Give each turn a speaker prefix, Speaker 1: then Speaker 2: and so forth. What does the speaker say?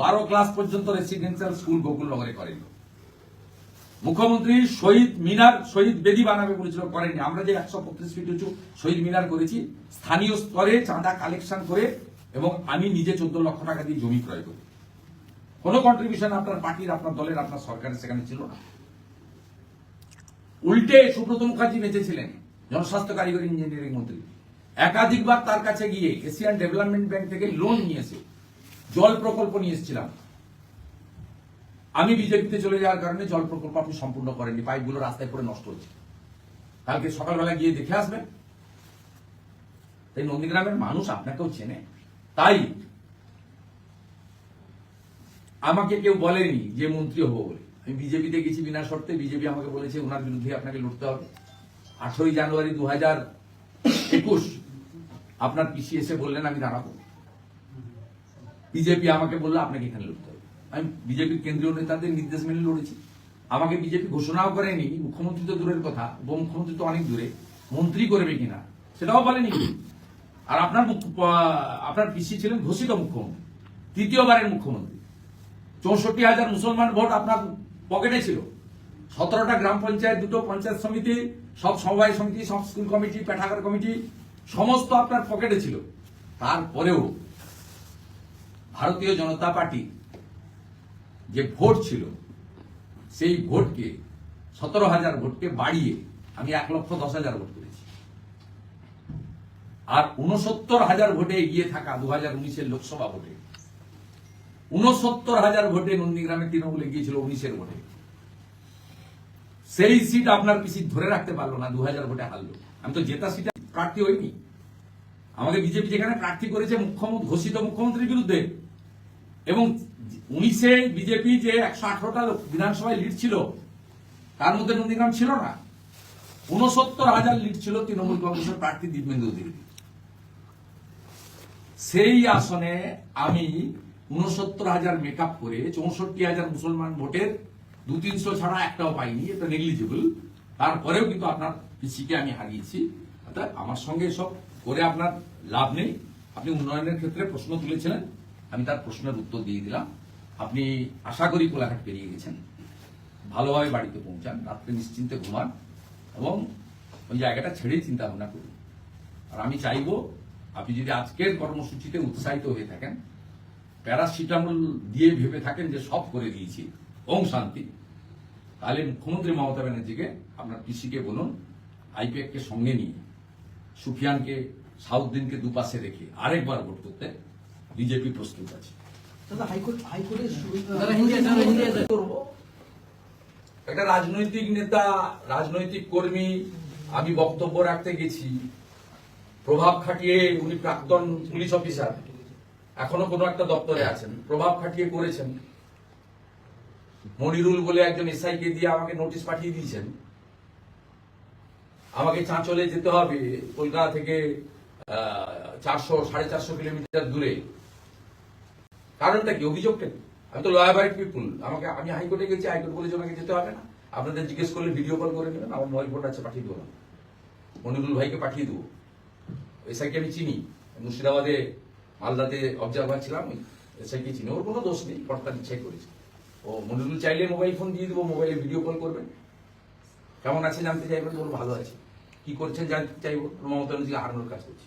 Speaker 1: বারো ক্লাস পর্যন্ত residential school গোকুলনগরে করেন। মুখ্যমন্ত্রী শহীদ মিনার, শহীদ বেদি বানাবে বলেছিল করেননি আমরা যে একশো পঁচিশ ফিট উঁচু শহীদ মিনার করেছি, স্থানীয় স্তরে চাঁদা কালেকশন করে এবং আমি নিজে চোদ্দ লক্ষ টাকা দিয়ে জমি ক্রয় করি। কোনো কন্ট্রিবিউশন আপনার পার্টির, আপনার দলের, আপনার সরকারের সেখানে ছিল না। উল্টে সুব্রত মুখার্জি বেঁচেছিলেন, জনস্বাস্থ্য কারিগরি ইঞ্জিনিয়ারিং মন্ত্রী। একাধিকবার তার কাছে গিয়ে এশিয়ান ডেভেলপমেন্ট ব্যাংক থেকে লোন নিয়েছে। জল প্রকল্প নিয়ে এসেছিলাম। আমি বিজেপিতে চলে যাওয়ার কারণে জল প্রকল্প আপনি সম্পূর্ণ করেননি, পাইপগুলো রাস্তায় পড়ে নষ্ট হচ্ছে। কালকে সকালবেলা গিয়ে দেখে আসবেন। তাই নন্দীগ্রামের মানুষ আপনাকেও চেনে। তাই আমাকে কেউ বলেনি যে মন্ত্রী হব বলে। আমি বিজেপিতে গেছি বিনা শর্তে, বিজেপি আমাকে বলেছে ওনার বিরুদ্ধে আপনাকে লড়তে হবে। আঠেরোই জানুয়ারি দু একুশ, আপনার পিসি এসে বললেন, আমি দাঁড়াবো। বিজেপি আমাকে বলল, আপনাকে এখানে লড়তে হবে। আমি বিজেপির কেন্দ্রীয় নেতাদের নির্দেশ মেনে লড়েছি। আমাকে বিজেপি ঘোষণাও করেনি, মুখ্যমন্ত্রী তো দূরের কথা, উপমুখ্যমন্ত্রী তো অনেক দূরে, মন্ত্রী করবে কিনা সেটাও বলেনি। আর আপনার আপনার পিসি ছিলেন ঘোষিত মুখ্যমন্ত্রী, তৃতীয়বারের মুখ্যমন্ত্রী। চৌষট্টি হাজার মুসলমান ভোট আপনার পকেটে ছিল। সতেরোটা গ্রাম পঞ্চায়েত, দুটো পঞ্চায়েত সমিতি, সব সমবায় সমিতি, সব স্কুল কমিটি, পেঠাগার কমিটি, সমস্ত আপনার পকেটে ছিল। তারপরেও ভারতীয় জনতা পার্টি যে ভোট ছিল, সেই ভোটকে, সতেরো হাজার ভোটকে বাড়িয়ে আমি এক লক্ষ দশ হাজার ভোট করেছি। আর উনসত্তর হাজার ভোটে এগিয়ে থাকা দু হাজার উনিশের লোকসভা ভোটে উনসত্তর হাজার ভোটে নন্দীগ্রামে তৃণমূল এগিয়েছিল উনিশের ভোটে। সেই সিট আপনার পিসি ধরে রাখতে পারল না, দু হাজার ভোটে হারলো। আমি তো জেতা সিটে প্রার্থী হইনি। আমাকে বিজেপি যেখানে প্রার্থী করেছে মুখ্যমন্ত্রী ঘোষিত মুখ্যমন্ত্রীর বিরুদ্ধে এবং উনিশে বিজেপি যে একশো আঠারোটা বিধানসভায় লিড ছিল, তার মধ্যে নন্দীগ্রাম ছিল না। উনসত্তর হাজার লিড ছিল তৃণমূল কংগ্রেসের প্রার্থী দিব্যেন্দু অধিকারী। সেই আসনে আমি উনসত্তর হাজার মেকআপ করে চৌষট্টি হাজার মুসলমান ভোটের দু তিনশো ছাড়া একটাও পাইনি, এটা নেগলিজিবল তারপরেও কিন্তু আপনার পিসিকে আমি হারিয়েছি। অর্থাৎ আমার সঙ্গে সব করে আপনার লাভ নেই। আপনি উন্নয়নের ক্ষেত্রে প্রশ্ন তুলেছিলেন। আমি তার প্রশ্নের উত্তর দিয়ে দিলাম। আপনি আশা করি কোলাঘাট পেরিয়ে গেছেন। ভালোভাবে বাড়িতে পৌঁছান, রাত্রে নিশ্চিন্তে ঘুমান এবং ওই জায়গাটা ছেড়েই চিন্তা ভাবনা করুন। আর আমি চাইব আপনি যদি আজকের কর্মসূচিতে উৎসাহিত হয়ে থাকেন, প্যারাসিটামল দিয়ে ভেবে থাকেন যে সব করে দিয়েছি, ওম শান্তি, তাহলে মুখ্যমন্ত্রী মমতা ব্যানার্জিকে, আপনার পিসিকে বলুন আইপিএফ কে সঙ্গে নিয়ে, সুফিয়ানকে সাউদ্দিনকে দুপাশে রেখে আরেকবার ভোট করতে বিজেপি প্রস্তুত আছে। একটা রাজনৈতিক নেতা রাজনৈতিক কর্মী আমি বক্তব্য রাখতে গেছি। প্রভাব খাটিয়ে উনি প্রাক্তন পুলিশ অফিসার। এখনও কোনো একটা দপ্তরে আছেন। প্রভাব খাটিয়ে করেছেন। মনিরুল বলে একজন এসআই কে দিয়ে আমাকে নোটিশ পাঠিয়ে দিয়েছেন। আমাকে চাঁচলে যেতে হবে কলকাতা থেকে চারশো সাড়ে চারশো কিলোমিটার দূরে। কারণটা কি? অভিযোগটা কি? আমি তো লয়াবাইট পিপুল আমাকে আমি হাইকোর্টে গেছি, হাইকোর্ট বলেছে ওনাকে যেতে হবে না। আপনাদের জিজ্ঞেস করলে ভিডিও কল করে নেবেন, আমার মোবাইল ফোন আছে, পাঠিয়ে দেবো মনিরুল ভাইকে পাঠিয়ে দেবো। এসআইকে আমি চিনি, মুর্শিদাবাদে, মালদাতে অবজারভার ছিলাম, ওই এসআইকে চিনি। ওর কোনো দোষ নেই কর্তার ইচ্ছাই করেছে। ও মনিরুল চাইলে মোবাইল ফোন দিয়ে দেবো মোবাইলে ভিডিও কল করবেন। কেমন আছে জানতে চাইবেন বলব ভালো আছে। কি করছেন জানতে চাইব মমতা ব্যানার্জিকে হারানোর কাজ করছি।